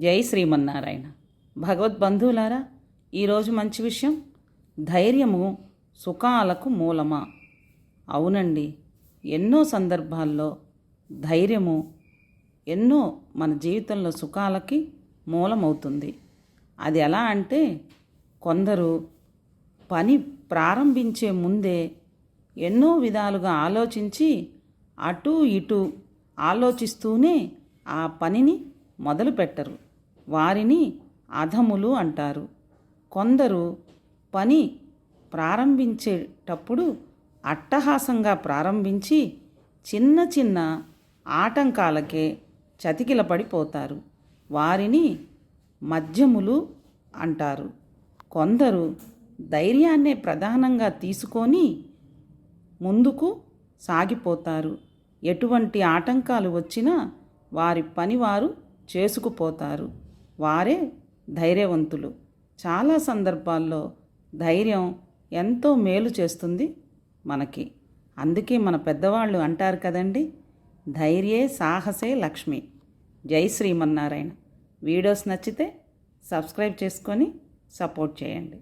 జై శ్రీమన్నారాయణ. భగవద్బంధువులారా ఈరోజు మంచి విషయం ధైర్యము సుఖాలకు మూలమా? అవునండి ఎన్నో సందర్భాల్లో ధైర్యము ఎన్నో మన జీవితంలో సుఖాలకి మూలమవుతుంది. అది ఎలా అంటే కొందరు పని ప్రారంభించే ముందే ఎన్నో విధాలుగా ఆలోచించి అటు ఇటు ఆలోచిస్తూనే ఆ పనిని మొదలు పెట్టరు వారిని అధములు అంటారు. కొందరు పని ప్రారంభించేటప్పుడు అట్టహాసంగా ప్రారంభించి చిన్న చిన్న ఆటంకాలకే చతికిల పడిపోతారు వారిని మధ్యములు అంటారు. కొందరు ధైర్యాన్నే ప్రధానంగా తీసుకొని ముందుకు సాగిపోతారు. ఎటువంటి ఆటంకాలు వచ్చినా వారి పని వారు చేసుకుపోతారు. వారే ధైర్యవంతులు. చాలా సందర్భాల్లో ధైర్యం ఎంతో మేలు చేస్తుంది మనకి. అందుకే మన పెద్దవాళ్ళు అంటారు కదండి ధైర్యే సాహసే లక్ష్మి. జై శ్రీమన్నారాయణ. వీడియోస్ నచ్చితే సబ్స్క్రైబ్ చేసుకొని సపోర్ట్ చేయండి.